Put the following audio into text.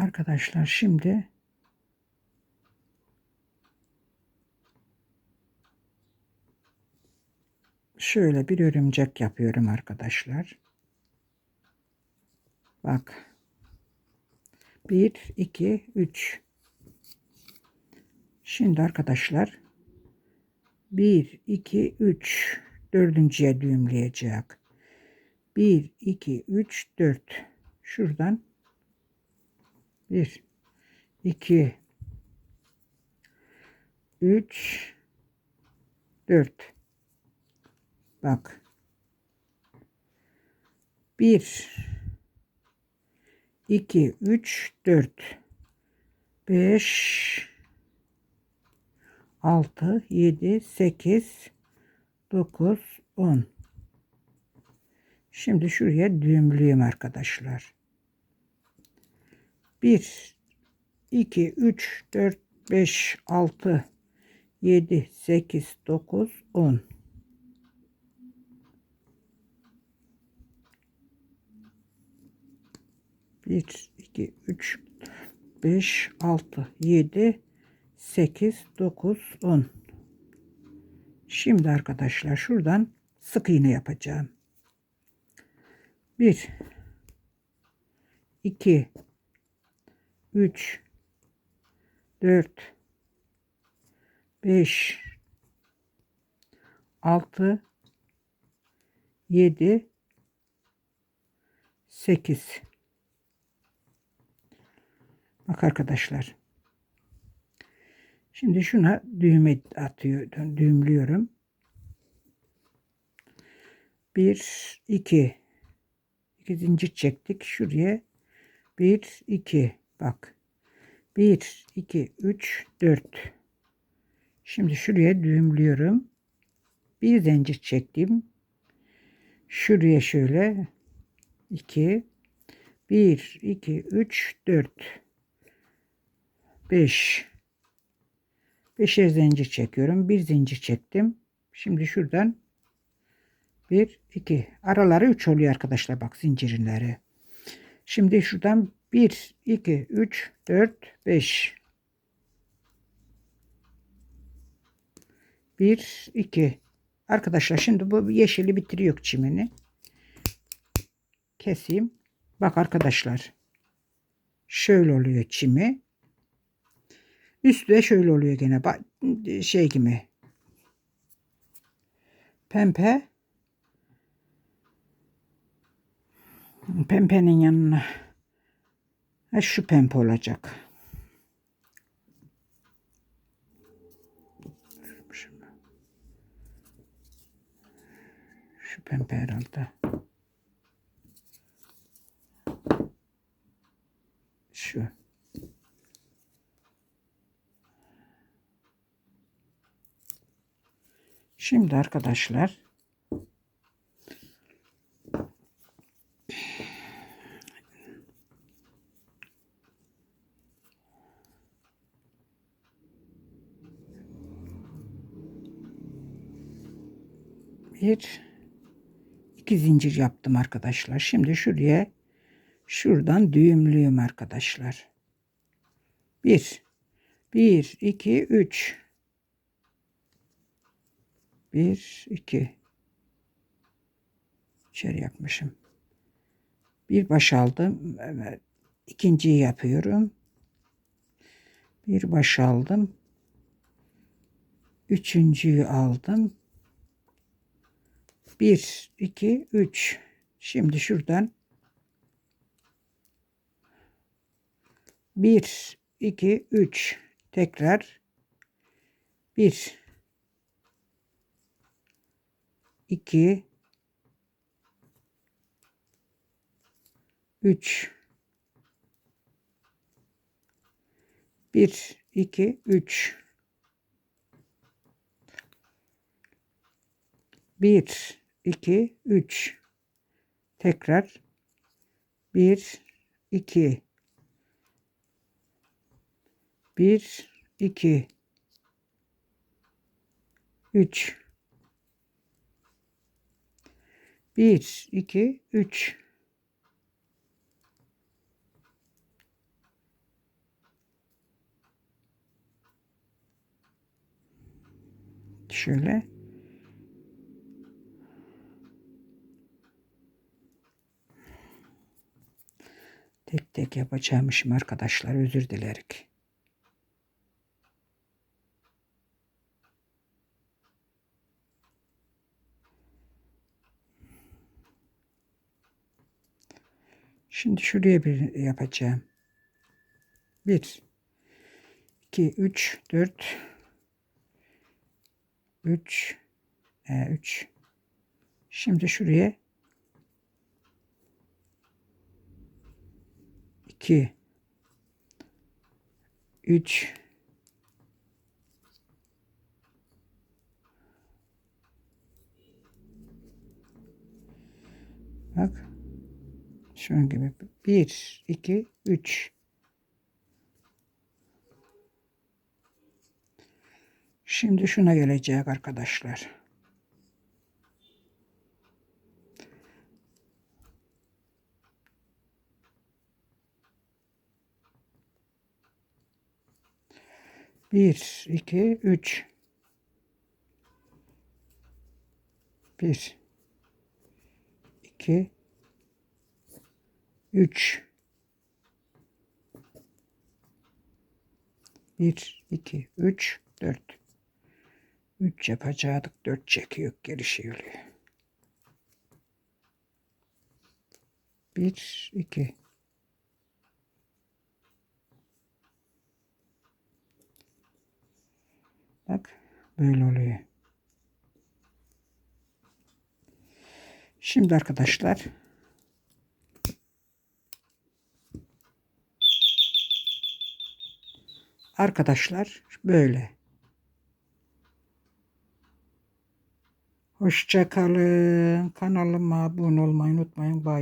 Arkadaşlar şimdi şöyle bir örümcek yapıyorum arkadaşlar. Bak. 1 2 3 Şimdi arkadaşlar 1 2 3 dördüncüye düğümleyecek. 1 2 3 4 şuradan 1 2 3 4 bak. 1 2 3 4 5 6 7 8 9 10 Şimdi şuraya düğümlüyüm arkadaşlar. 1 2 3 4 5 6 7 8 9 10 1 2 3 5 6 7 8 9 10 Şimdi arkadaşlar şuradan sık iğne yapacağım. 1 2 3 4 5 6 7 8 Bak arkadaşlar. Şimdi şuna düğme atıyor, düğümlüyorum. 1 2 2 zincir çektik. Şuraya 1 2 bak. 1 2 3 4 Şimdi şuraya düğümlüyorum. Bir zincir çektim. Şuraya şöyle 2 1 2 3 4 5 5'er zincir çekiyorum. Bir zincir çektim. Şimdi şuradan 1 2 araları 3 oluyor arkadaşlar bak zincirleri. Şimdi şuradan 1 2 3 4 5 1 2 Arkadaşlar şimdi bu yeşili bitiriyor çimini. Keseyim. Bak arkadaşlar. Şöyle oluyor çimi. Üstü de şöyle oluyor gene. Bak şey gibi. Pempe. Pempenin yanına. Ha, şu pempe olacak. Şu pembe herhalde. Şu. Şimdi arkadaşlar bir iki zincir yaptım arkadaşlar. Şimdi şuraya şuradan düğümlüyorum arkadaşlar. Bir, bir, iki, üç. Bir, iki. İçeri yapmışım. Bir baş aldım. Evet. İkinciyi yapıyorum. Bir baş aldım. Üçüncüyü aldım. Bir, iki, üç. Şimdi şuradan. Bir, iki, üç. Tekrar. Bir, 2 3 1 2 3 1 2, 3. Tekrar 1, 2. 1, 2. 3. 1, 2, 3. Şöyle Tek tek yapacağımışım arkadaşlar özür dilerik. Şimdi şuraya bir yapacağım. 1 2 3 4 3 3 Şimdi şuraya 2 3 Bak. Şunun gibi. 1 2 3 Şimdi şuna gelecek arkadaşlar. Bir, iki, üç. Bir, iki, üç. Bir, iki, üç, dört. 3 yapacaktık. 4 çekiyor. Geri şey oluyor. 1 2 Bak böyle oluyor. Şimdi arkadaşlar Arkadaşlar böyle. Hoşça kalın. Kanalıma abone olmayı unutmayın. Bay